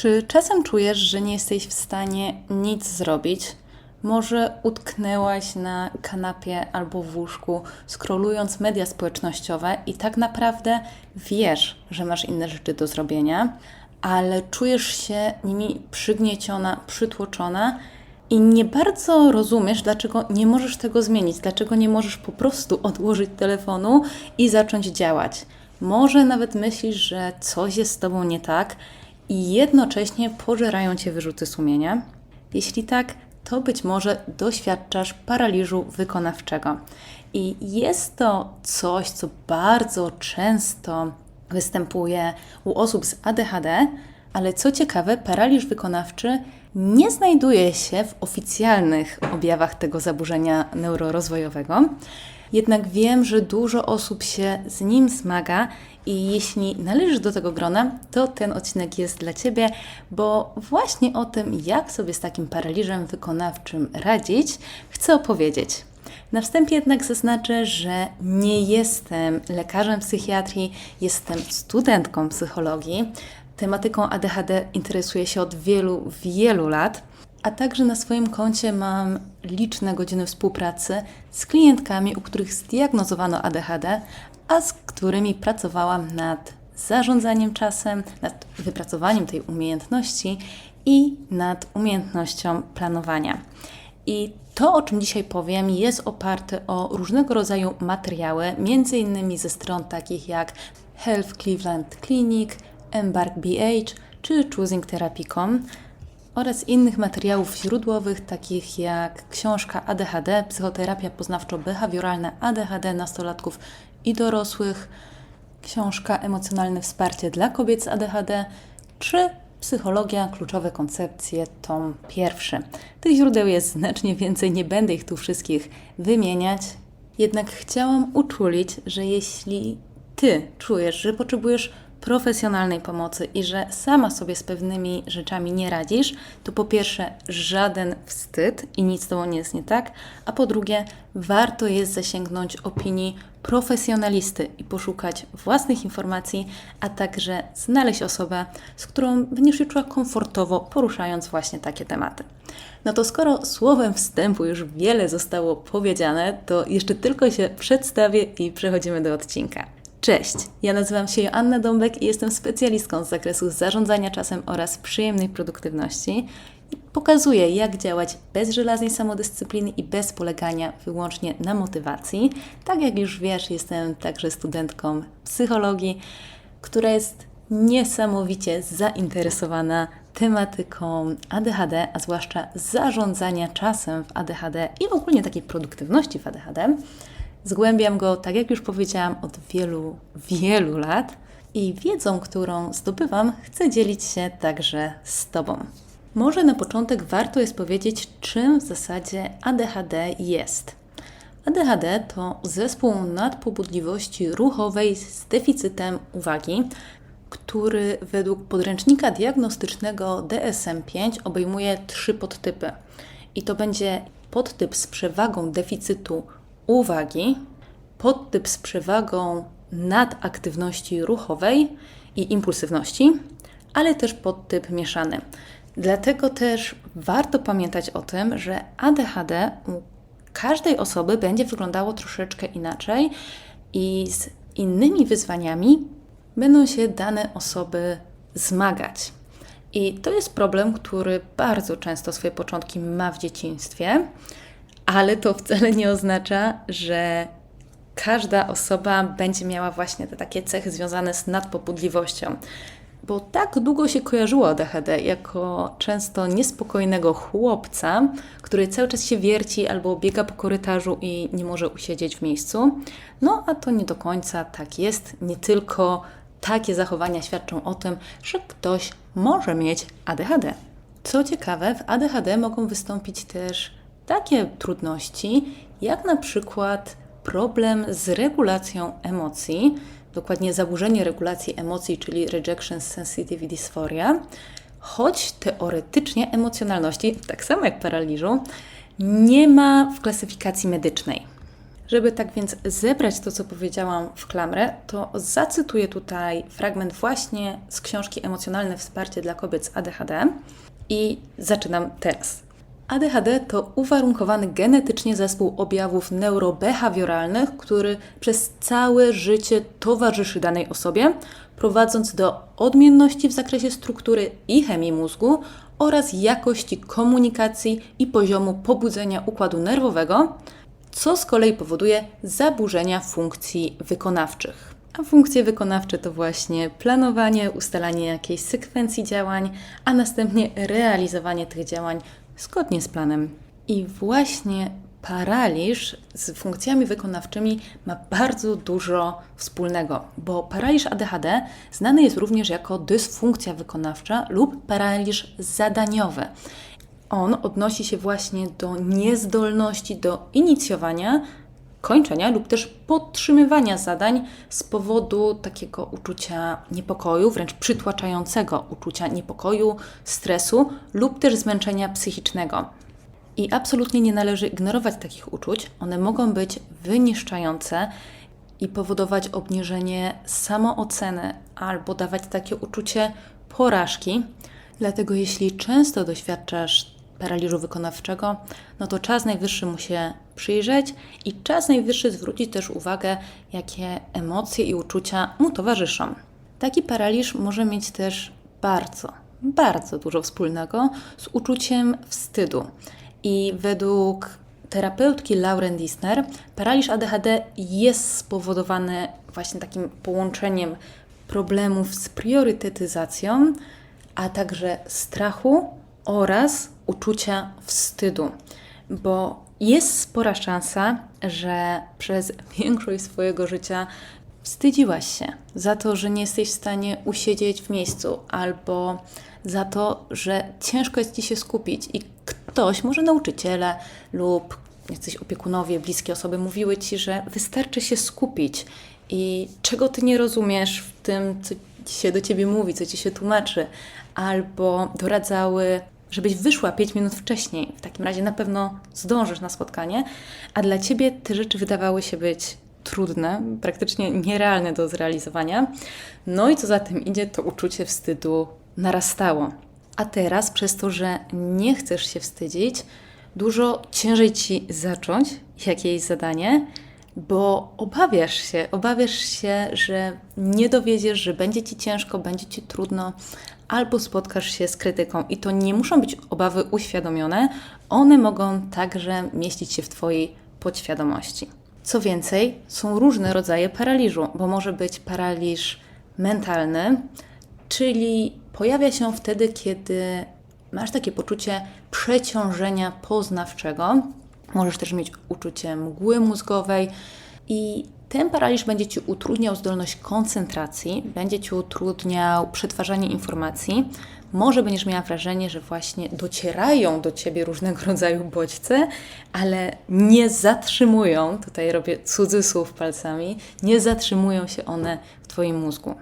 Czy czasem czujesz, że nie jesteś w stanie nic zrobić? Może utknęłaś na kanapie albo w łóżku, scrollując media społecznościowe i tak naprawdę wiesz, że masz inne rzeczy do zrobienia, ale czujesz się nimi przygnieciona, przytłoczona i nie bardzo rozumiesz, dlaczego nie możesz tego zmienić, dlaczego nie możesz po prostu odłożyć telefonu i zacząć działać. Może nawet myślisz, że coś jest z tobą nie tak i jednocześnie pożerają cię wyrzuty sumienia? Jeśli tak, to być może doświadczasz paraliżu wykonawczego. I jest to coś, co bardzo często występuje u osób z ADHD, ale co ciekawe, paraliż wykonawczy nie znajduje się w oficjalnych objawach tego zaburzenia neurorozwojowego. Jednak wiem, że dużo osób się z nim zmaga i jeśli należysz do tego grona, to ten odcinek jest dla Ciebie, bo właśnie o tym, jak sobie z takim paraliżem wykonawczym radzić, chcę opowiedzieć. Na wstępie jednak zaznaczę, że nie jestem lekarzem psychiatrii, jestem studentką psychologii. Tematyką ADHD interesuję się od wielu, wielu lat a także na swoim koncie mam liczne godziny współpracy z klientkami, u których zdiagnozowano ADHD, a z którymi pracowałam nad zarządzaniem czasem, nad wypracowaniem tej umiejętności i nad umiejętnością planowania. I to, o czym dzisiaj powiem, jest oparte o różnego rodzaju materiały, między innymi ze stron takich jak Health Cleveland Clinic, Embark BH czy choosingtherapy.com oraz innych materiałów źródłowych, takich jak książka ADHD, psychoterapia poznawczo-behawioralna ADHD nastolatków i dorosłych, książka Emocjonalne wsparcie dla kobiet z ADHD, czy Psychologia, kluczowe koncepcje, tom pierwszy. Tych źródeł jest znacznie więcej, nie będę ich tu wszystkich wymieniać. Jednak chciałam uczulić, że jeśli Ty czujesz, że potrzebujesz profesjonalnej pomocy i że sama sobie z pewnymi rzeczami nie radzisz, to po pierwsze żaden wstyd i nic z tobą nie jest nie tak, a po drugie warto jest zasięgnąć opinii profesjonalisty i poszukać własnych informacji, a także znaleźć osobę, z którą będziesz się czuła komfortowo poruszając właśnie takie tematy. No to skoro słowem wstępu już wiele zostało powiedziane, to jeszcze tylko się przedstawię i przechodzimy do odcinka. Cześć, ja nazywam się Joanna Dąbek i jestem specjalistką z zakresu zarządzania czasem oraz przyjemnej produktywności. Pokazuję, jak działać bez żelaznej samodyscypliny i bez polegania wyłącznie na motywacji. Tak jak już wiesz, jestem także studentką psychologii, która jest niesamowicie zainteresowana tematyką ADHD, a zwłaszcza zarządzania czasem w ADHD i ogólnie takiej produktywności w ADHD. Zgłębiam go, tak jak już powiedziałam, od wielu, wielu lat i wiedzą, którą zdobywam, chcę dzielić się także z Tobą. Może na początek warto jest powiedzieć, czym w zasadzie ADHD jest. ADHD to zespół nadpobudliwości ruchowej z deficytem uwagi, który według podręcznika diagnostycznego DSM-5 obejmuje trzy podtypy. I to będzie podtyp z przewagą deficytu uwagi, podtyp z przewagą nadaktywności ruchowej i impulsywności, ale też podtyp mieszany. Dlatego też warto pamiętać o tym, że ADHD u każdej osoby będzie wyglądało troszeczkę inaczej i z innymi wyzwaniami będą się dane osoby zmagać. I to jest problem, który bardzo często swoje początki ma w dzieciństwie ale to wcale nie oznacza, że każda osoba będzie miała właśnie te takie cechy związane z nadpobudliwością. Bo tak długo się kojarzyło ADHD jako często niespokojnego chłopca, który cały czas się wierci albo biega po korytarzu i nie może usiedzieć w miejscu. No a to nie do końca tak jest. Nie tylko takie zachowania świadczą o tym, że ktoś może mieć ADHD. Co ciekawe, w ADHD mogą wystąpić też takie trudności, jak na przykład problem z regulacją emocji, dokładnie zaburzenie regulacji emocji, czyli rejection sensitive dysphoria, choć teoretycznie emocjonalności, tak samo jak paraliżu, nie ma w klasyfikacji medycznej. Żeby tak więc zebrać to, co powiedziałam w klamrę, to zacytuję tutaj fragment właśnie z książki Emocjonalne wsparcie dla kobiet z ADHD i zaczynam teraz. ADHD to uwarunkowany genetycznie zespół objawów neurobehawioralnych, który przez całe życie towarzyszy danej osobie, prowadząc do odmienności w zakresie struktury i chemii mózgu oraz jakości komunikacji i poziomu pobudzenia układu nerwowego, co z kolei powoduje zaburzenia funkcji wykonawczych. A funkcje wykonawcze to właśnie planowanie, ustalanie jakiejś sekwencji działań, a następnie realizowanie tych działań zgodnie z planem. I właśnie paraliż z funkcjami wykonawczymi ma bardzo dużo wspólnego, bo paraliż ADHD znany jest również jako dysfunkcja wykonawcza lub paraliż zadaniowy. On odnosi się właśnie do niezdolności do inicjowania, kończenia lub też podtrzymywania zadań z powodu takiego uczucia niepokoju, wręcz przytłaczającego uczucia niepokoju, stresu lub też zmęczenia psychicznego. I absolutnie nie należy ignorować takich uczuć. One mogą być wyniszczające i powodować obniżenie samooceny albo dawać takie uczucie porażki. Dlatego jeśli często doświadczasz paraliżu wykonawczego, no to czas najwyższy mu się przyjrzeć i czas najwyższy zwrócić też uwagę, jakie emocje i uczucia mu towarzyszą. Taki paraliż może mieć też bardzo, bardzo dużo wspólnego z uczuciem wstydu. I według terapeutki Lauren Disner, paraliż ADHD jest spowodowany właśnie takim połączeniem problemów z priorytetyzacją, a także strachu oraz uczucia wstydu, bo jest spora szansa, że przez większość swojego życia wstydziłaś się za to, że nie jesteś w stanie usiedzieć w miejscu, albo za to, że ciężko jest ci się skupić i ktoś, może nauczyciele lub jacyś opiekunowie, bliskie osoby mówiły ci, że wystarczy się skupić i czego ty nie rozumiesz w tym, co się do ciebie mówi, co ci się tłumaczy, albo doradzały żebyś wyszła 5 minut wcześniej. W takim razie na pewno zdążysz na spotkanie, a dla ciebie te rzeczy wydawały się być trudne, praktycznie nierealne do zrealizowania. No i co za tym idzie, to uczucie wstydu narastało. A teraz, przez to, że nie chcesz się wstydzić, dużo ciężej ci zacząć jakieś zadanie, bo obawiasz się, obawiasz się, że nie dowiedziesz, że będzie ci ciężko, będzie ci trudno, albo spotkasz się z krytyką. I to nie muszą być obawy uświadomione, one mogą także mieścić się w Twojej podświadomości. Co więcej, są różne rodzaje paraliżu, bo może być paraliż mentalny, czyli pojawia się wtedy, kiedy masz takie poczucie przeciążenia poznawczego. Możesz też mieć uczucie mgły mózgowej i ten paraliż będzie Ci utrudniał zdolność koncentracji, będzie Ci utrudniał przetwarzanie informacji. Może będziesz miała wrażenie, że właśnie docierają do Ciebie różnego rodzaju bodźce, ale nie zatrzymują, tutaj robię cudzysłów palcami, nie zatrzymują się one w Twoim mózgu.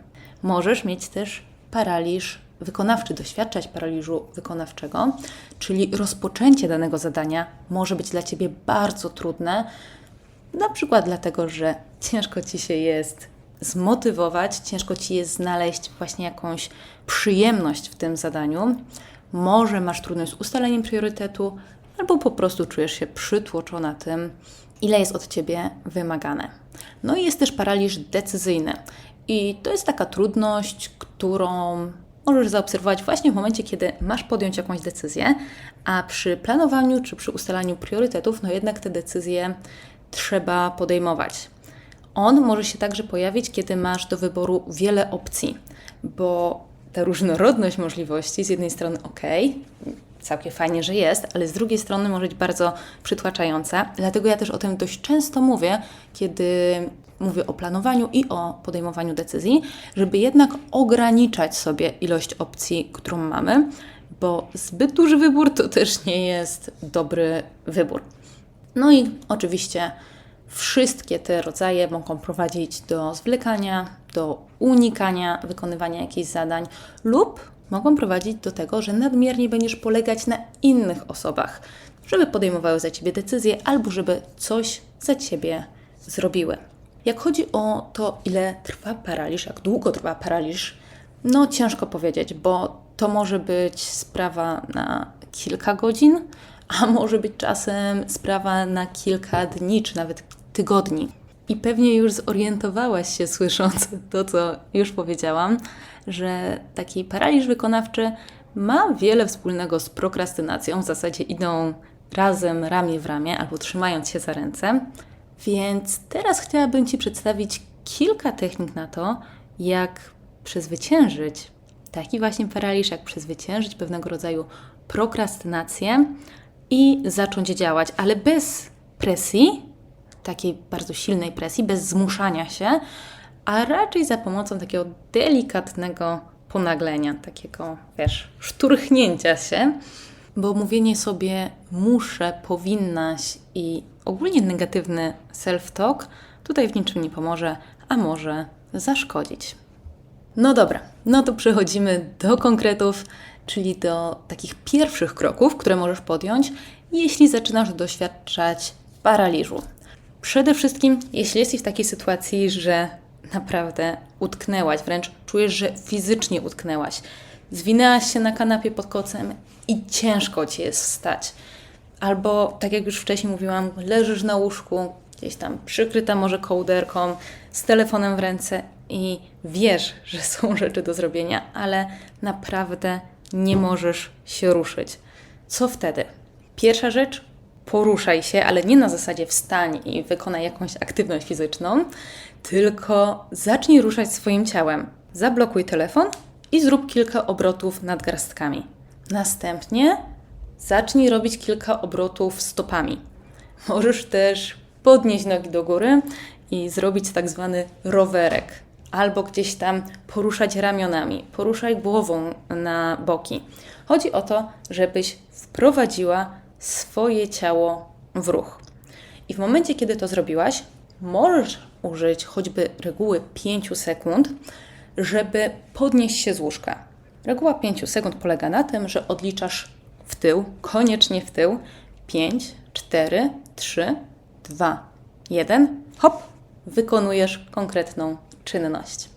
Możesz mieć też paraliż wykonawczy, doświadczać paraliżu wykonawczego, czyli rozpoczęcie danego zadania może być dla Ciebie bardzo trudne, na przykład dlatego, że ciężko ci się jest zmotywować, ciężko ci jest znaleźć właśnie jakąś przyjemność w tym zadaniu. Może masz trudność z ustaleniem priorytetu, albo po prostu czujesz się przytłoczona tym, ile jest od ciebie wymagane. No i jest też paraliż decyzyjny. I to jest taka trudność, którą możesz zaobserwować właśnie w momencie, kiedy masz podjąć jakąś decyzję, a przy planowaniu czy przy ustalaniu priorytetów, no jednak te decyzje trzeba podejmować. On może się także pojawić, kiedy masz do wyboru wiele opcji, bo ta różnorodność możliwości z jednej strony ok, całkiem fajnie, że jest, ale z drugiej strony może być bardzo przytłaczająca. Dlatego ja też o tym dość często mówię, kiedy mówię o planowaniu i o podejmowaniu decyzji, żeby jednak ograniczać sobie ilość opcji, którą mamy, bo zbyt duży wybór to też nie jest dobry wybór. No i oczywiście wszystkie te rodzaje mogą prowadzić do zwlekania, do unikania wykonywania jakichś zadań lub mogą prowadzić do tego, że nadmiernie będziesz polegać na innych osobach, żeby podejmowały za ciebie decyzje albo żeby coś za ciebie zrobiły. Jak chodzi o to, ile trwa paraliż, jak długo trwa paraliż, no ciężko powiedzieć, bo to może być sprawa na kilka godzin, a może być czasem sprawa na kilka dni czy nawet tygodni. I pewnie już zorientowałaś się, słysząc to, co już powiedziałam, że taki paraliż wykonawczy ma wiele wspólnego z prokrastynacją. W zasadzie idą razem, ramię w ramię albo trzymając się za ręce. Więc teraz chciałabym Ci przedstawić kilka technik na to, jak przezwyciężyć taki właśnie paraliż, jak przezwyciężyć pewnego rodzaju prokrastynację i zacząć działać, ale bez presji, takiej bardzo silnej presji, bez zmuszania się, a raczej za pomocą takiego delikatnego ponaglenia, takiego, wiesz, szturchnięcia się, bo mówienie sobie muszę, powinnaś i ogólnie negatywny self-talk tutaj w niczym nie pomoże, a może zaszkodzić. No dobra, no to przechodzimy do konkretów, czyli do takich pierwszych kroków, które możesz podjąć, jeśli zaczynasz doświadczać paraliżu. Przede wszystkim, jeśli jesteś w takiej sytuacji, że naprawdę utknęłaś, wręcz czujesz, że fizycznie utknęłaś, zwinęłaś się na kanapie pod kocem i ciężko ci jest wstać. Albo, tak jak już wcześniej mówiłam, leżysz na łóżku, gdzieś tam przykryta może kołderką, z telefonem w ręce i wiesz, że są rzeczy do zrobienia, ale naprawdę nie możesz się ruszyć. Co wtedy? Pierwsza rzecz, poruszaj się, ale nie na zasadzie wstań i wykonaj jakąś aktywność fizyczną, tylko zacznij ruszać swoim ciałem. Zablokuj telefon i zrób kilka obrotów nadgarstkami. Następnie zacznij robić kilka obrotów stopami. Możesz też podnieść nogi do góry i zrobić tak zwany rowerek, albo gdzieś tam poruszać ramionami, poruszaj głową na boki. Chodzi o to, żebyś wprowadziła swoje ciało w ruch. I w momencie, kiedy to zrobiłaś, możesz użyć choćby reguły 5 sekund, żeby podnieść się z łóżka. Reguła 5 sekund polega na tym, że odliczasz w tył, koniecznie w tył, 5, 4, 3, 2, 1, hop, wykonujesz konkretną czynność.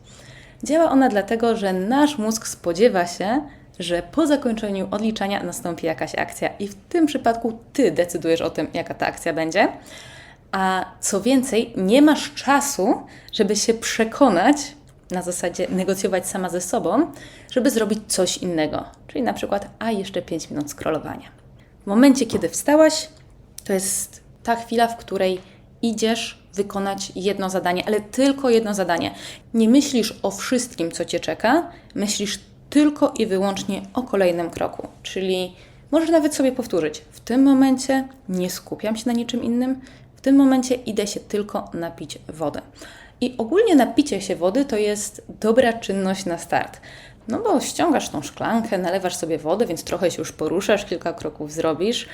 Działa ona dlatego, że nasz mózg spodziewa się, że po zakończeniu odliczania nastąpi jakaś akcja i w tym przypadku ty decydujesz o tym, jaka ta akcja będzie. A co więcej, nie masz czasu, żeby się przekonać, na zasadzie negocjować sama ze sobą, żeby zrobić coś innego. Czyli na przykład, a jeszcze 5 minut scrollowania. W momencie, kiedy wstałaś, to jest ta chwila, w której idziesz wykonać jedno zadanie, ale tylko jedno zadanie. Nie myślisz o wszystkim, co cię czeka, myślisz tylko i wyłącznie o kolejnym kroku. Czyli możesz nawet sobie powtórzyć: w tym momencie nie skupiam się na niczym innym, w tym momencie idę się tylko napić wody. I ogólnie napicie się wody to jest dobra czynność na start. No bo ściągasz tą szklankę, nalewasz sobie wodę, więc trochę się już poruszasz, kilka kroków zrobisz,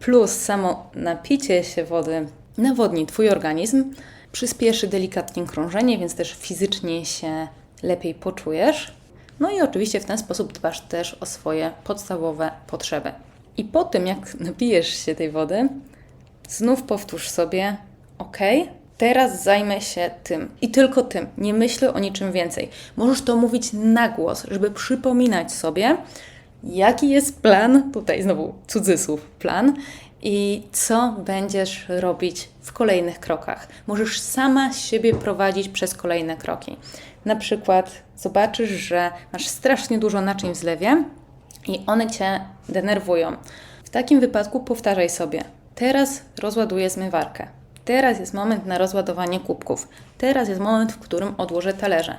plus samo napicie się wody nawodni Twój organizm, przyspieszy delikatnie krążenie, więc też fizycznie się lepiej poczujesz. No i oczywiście w ten sposób dbasz też o swoje podstawowe potrzeby. I po tym, jak napijesz się tej wody, znów powtórz sobie: OK, teraz zajmę się tym i tylko tym. Nie myślę o niczym więcej. Możesz to mówić na głos, żeby przypominać sobie, jaki jest plan, tutaj znowu cudzysłów, plan i co będziesz robić w kolejnych krokach. Możesz sama siebie prowadzić przez kolejne kroki. Na przykład zobaczysz, że masz strasznie dużo naczyń w zlewie i one cię denerwują. W takim wypadku powtarzaj sobie: Teraz rozładuję zmywarkę. Teraz jest moment na rozładowanie kubków. Teraz jest moment, w którym odłożę talerze.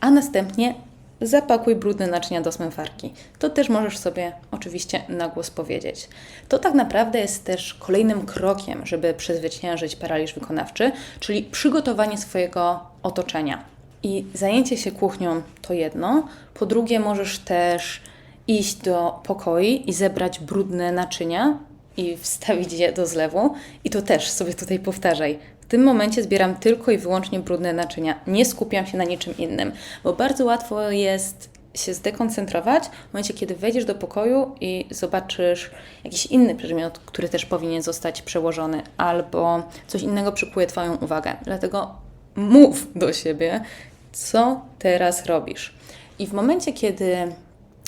A następnie zapakuj brudne naczynia do zmywarki. To też możesz sobie oczywiście na głos powiedzieć. To tak naprawdę jest też kolejnym krokiem, żeby przezwyciężyć paraliż wykonawczy, czyli przygotowanie swojego otoczenia. I zajęcie się kuchnią to jedno. Po drugie, możesz też iść do pokoi i zebrać brudne naczynia i wstawić je do zlewu. I to też sobie tutaj powtarzaj. Tym momencie zbieram tylko i wyłącznie brudne naczynia. Nie skupiam się na niczym innym, bo bardzo łatwo jest się zdekoncentrować w momencie, kiedy wejdziesz do pokoju i zobaczysz jakiś inny przedmiot, który też powinien zostać przełożony, albo coś innego przykuje Twoją uwagę. Dlatego mów do siebie, co teraz robisz. I w momencie, kiedy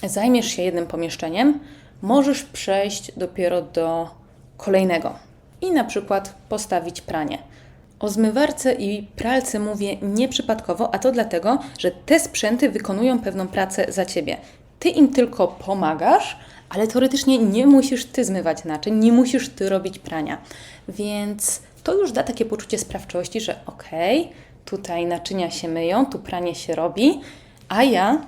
zajmiesz się jednym pomieszczeniem, możesz przejść dopiero do kolejnego i na przykład postawić pranie. O zmywarce i pralce mówię nieprzypadkowo, a to dlatego, że te sprzęty wykonują pewną pracę za ciebie. Ty im tylko pomagasz, ale teoretycznie nie musisz ty zmywać naczyń, nie musisz ty robić prania. Więc to już da takie poczucie sprawczości, że okej, okay, tutaj naczynia się myją, tu pranie się robi, a ja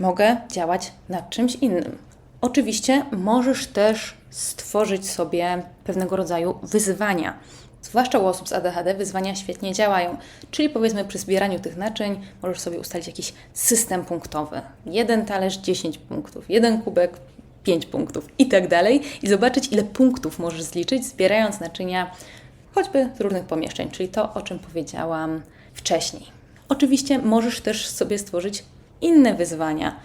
mogę działać nad czymś innym. Oczywiście możesz też stworzyć sobie pewnego rodzaju wyzwania. Zwłaszcza u osób z ADHD wyzwania świetnie działają. Czyli powiedzmy przy zbieraniu tych naczyń możesz sobie ustalić jakiś system punktowy. Jeden talerz 10 punktów, jeden kubek 5 punktów i tak dalej. I zobaczyć ile punktów możesz zliczyć zbierając naczynia choćby z różnych pomieszczeń, czyli to o czym powiedziałam wcześniej. Oczywiście możesz też sobie stworzyć inne wyzwania,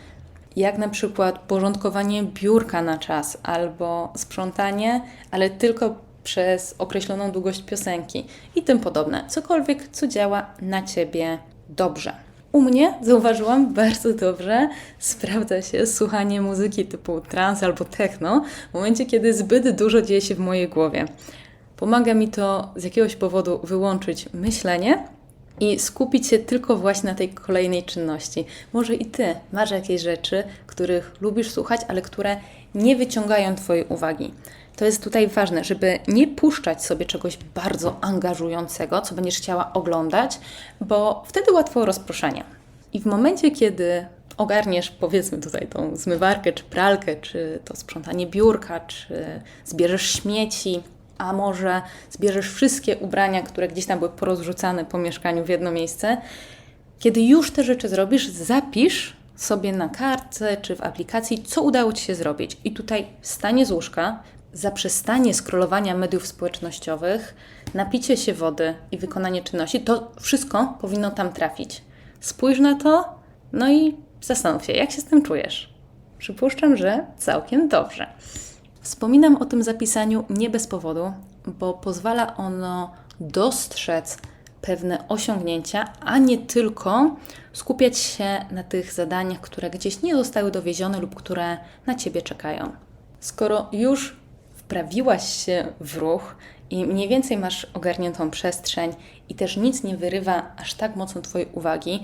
jak na przykład porządkowanie biurka na czas albo sprzątanie, ale tylko przez określoną długość piosenki i tym podobne. Cokolwiek, co działa na Ciebie dobrze. U mnie zauważyłam bardzo dobrze sprawdza się słuchanie muzyki typu trance albo techno w momencie, kiedy zbyt dużo dzieje się w mojej głowie. Pomaga mi to z jakiegoś powodu wyłączyć myślenie i skupić się tylko właśnie na tej kolejnej czynności. Może i Ty masz jakieś rzeczy, których lubisz słuchać, ale które nie wyciągają Twojej uwagi. To jest tutaj ważne, żeby nie puszczać sobie czegoś bardzo angażującego, co będziesz chciała oglądać, bo wtedy łatwo rozproszenie. I w momencie, kiedy ogarniesz, powiedzmy tutaj tą zmywarkę, czy pralkę, czy to sprzątanie biurka, czy zbierzesz śmieci, a może zbierzesz wszystkie ubrania, które gdzieś tam były porozrzucane po mieszkaniu w jedno miejsce. Kiedy już te rzeczy zrobisz, zapisz sobie na kartce czy w aplikacji, co udało Ci się zrobić. I tutaj wstanie z łóżka, zaprzestanie scrollowania mediów społecznościowych, napicie się wody i wykonanie czynności, to wszystko powinno tam trafić. Spójrz na to, no i zastanów się, jak się z tym czujesz. Przypuszczam, że całkiem dobrze. Wspominam o tym zapisaniu nie bez powodu, bo pozwala ono dostrzec pewne osiągnięcia, a nie tylko skupiać się na tych zadaniach, które gdzieś nie zostały dowiezione lub które na ciebie czekają. Skoro już wprawiłaś się w ruch i mniej więcej masz ogarniętą przestrzeń i też nic nie wyrywa aż tak mocno Twojej uwagi,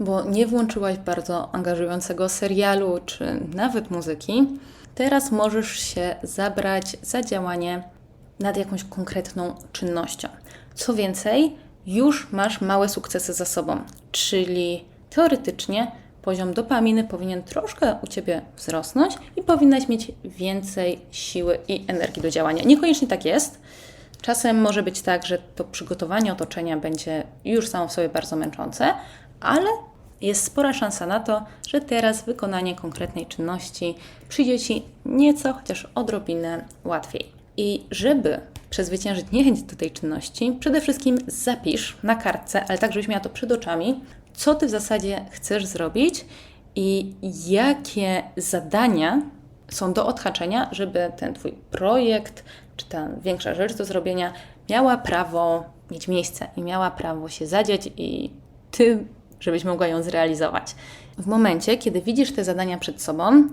bo nie włączyłaś bardzo angażującego serialu czy nawet muzyki, Teraz możesz się zabrać za działanie nad jakąś konkretną czynnością. Co więcej, już masz małe sukcesy za sobą, czyli teoretycznie poziom dopaminy powinien troszkę u Ciebie wzrosnąć i powinnaś mieć więcej siły i energii do działania. Niekoniecznie tak jest. Czasem może być tak, że to przygotowanie otoczenia będzie już samo w sobie bardzo męczące, ale jest spora szansa na to, że teraz wykonanie konkretnej czynności przyjdzie Ci nieco, chociaż odrobinę łatwiej. I żeby przezwyciężyć niechęć do tej czynności, przede wszystkim zapisz na kartce, ale tak, żebyś miała to przed oczami, co Ty w zasadzie chcesz zrobić i jakie zadania są do odhaczenia, żeby ten Twój projekt, czy ta większa rzecz do zrobienia miała prawo mieć miejsce i miała prawo się zadziać i Ty żebyś mogła ją zrealizować. W momencie, kiedy widzisz te zadania przed sobą,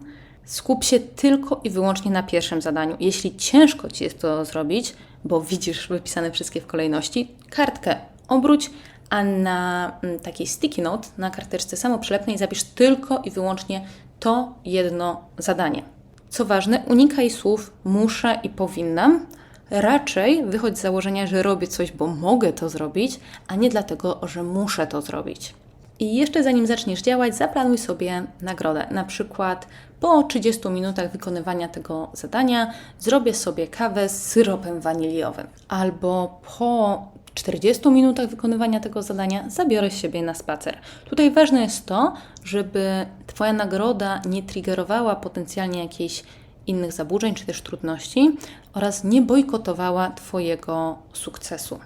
skup się tylko i wyłącznie na pierwszym zadaniu. Jeśli ciężko ci jest to zrobić, bo widzisz wypisane wszystkie w kolejności, kartkę obróć, a na mm, takiej sticky note, na karteczce samoprzylepnej zapisz tylko i wyłącznie to jedno zadanie. Co ważne, unikaj słów muszę i powinnam. Raczej wychodź z założenia, że robię coś, bo mogę to zrobić, a nie dlatego, że muszę to zrobić. I jeszcze zanim zaczniesz działać, zaplanuj sobie nagrodę. Na przykład po 30 minutach wykonywania tego zadania zrobię sobie kawę z syropem waniliowym. Albo po 40 minutach wykonywania tego zadania zabiorę siebie na spacer. Tutaj ważne jest to, żeby Twoja nagroda nie triggerowała potencjalnie jakichś innych zaburzeń czy też trudności oraz nie bojkotowała Twojego sukcesu.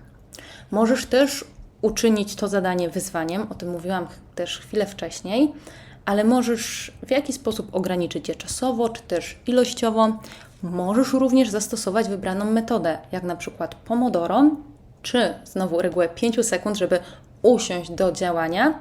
Możesz też uczynić to zadanie wyzwaniem, o tym mówiłam też chwilę wcześniej, ale możesz w jakiś sposób ograniczyć je czasowo czy też ilościowo. Możesz również zastosować wybraną metodę, jak na przykład Pomodoro, czy znowu regułę 5 sekund, żeby usiąść do działania,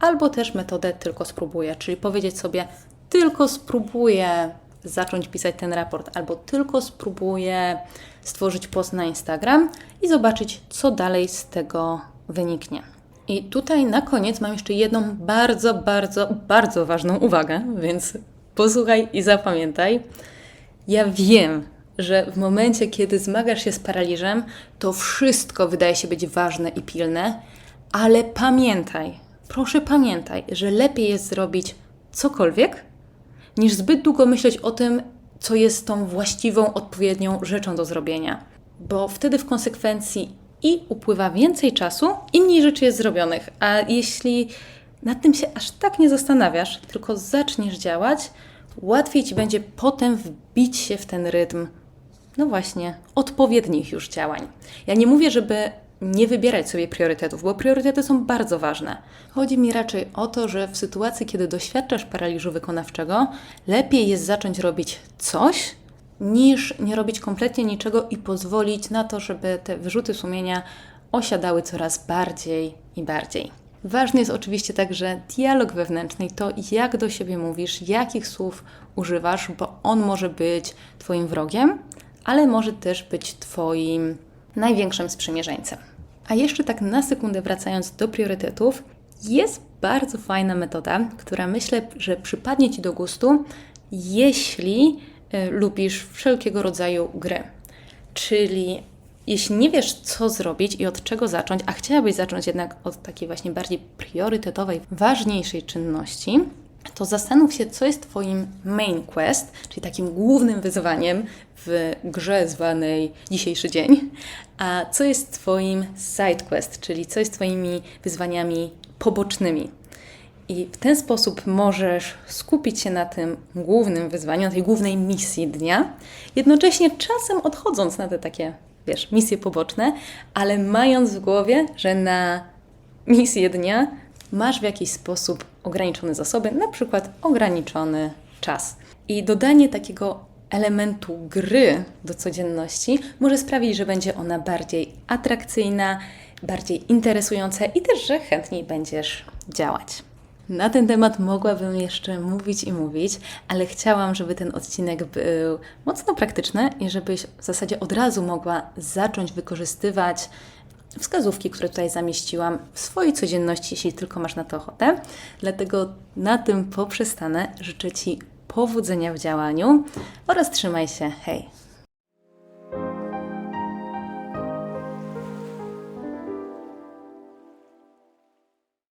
albo też metodę tylko spróbuję, czyli powiedzieć sobie tylko spróbuję zacząć pisać ten raport, albo tylko spróbuję stworzyć post na Instagram i zobaczyć, co dalej z tego wyniknie. I tutaj na koniec mam jeszcze jedną bardzo, bardzo, bardzo ważną uwagę, więc posłuchaj i zapamiętaj. Ja wiem, że w momencie, kiedy zmagasz się z paraliżem, to wszystko wydaje się być ważne i pilne, ale pamiętaj, proszę pamiętaj, że lepiej jest zrobić cokolwiek, niż zbyt długo myśleć o tym, co jest tą właściwą, odpowiednią rzeczą do zrobienia. Bo wtedy w konsekwencji i upływa więcej czasu, i mniej rzeczy jest zrobionych. A jeśli nad tym się aż tak nie zastanawiasz, tylko zaczniesz działać, łatwiej ci będzie potem wbić się w ten rytm, no właśnie, odpowiednich już działań. Ja nie mówię, żeby nie wybierać sobie priorytetów, bo priorytety są bardzo ważne. Chodzi mi raczej o to, że w sytuacji, kiedy doświadczasz paraliżu wykonawczego, lepiej jest zacząć robić coś, niż nie robić kompletnie niczego i pozwolić na to, żeby te wyrzuty sumienia osiadały coraz bardziej i bardziej. Ważny jest oczywiście także dialog wewnętrzny, to jak do siebie mówisz, jakich słów używasz, bo on może być Twoim wrogiem, ale może też być Twoim największym sprzymierzeńcem. A jeszcze tak na sekundę wracając do priorytetów, jest bardzo fajna metoda, która myślę, że przypadnie Ci do gustu, jeśli y, lubisz wszelkiego rodzaju gry. Czyli jeśli nie wiesz, co zrobić i od czego zacząć, a chciałabyś zacząć jednak od takiej właśnie bardziej priorytetowej, ważniejszej czynności, to zastanów się, co jest Twoim main quest, czyli takim głównym wyzwaniem w grze zwanej dzisiejszy dzień, a co jest Twoim side quest, czyli co jest Twoimi wyzwaniami pobocznymi. I w ten sposób możesz skupić się na tym głównym wyzwaniu, na tej głównej misji dnia, jednocześnie czasem odchodząc na te takie, wiesz, misje poboczne, ale mając w głowie, że na misję dnia masz w jakiś sposób ograniczone zasoby, na przykład ograniczony czas. I dodanie takiego elementu gry do codzienności może sprawić, że będzie ona bardziej atrakcyjna, bardziej interesująca i też, że chętniej będziesz działać. Na ten temat mogłabym jeszcze mówić i mówić, ale chciałam, żeby ten odcinek był mocno praktyczny i żebyś w zasadzie od razu mogła zacząć wykorzystywać wskazówki, które tutaj zamieściłam w swojej codzienności, jeśli tylko masz na to ochotę. Dlatego na tym poprzestanę. Życzę Ci powodzenia w działaniu oraz trzymaj się. Hej!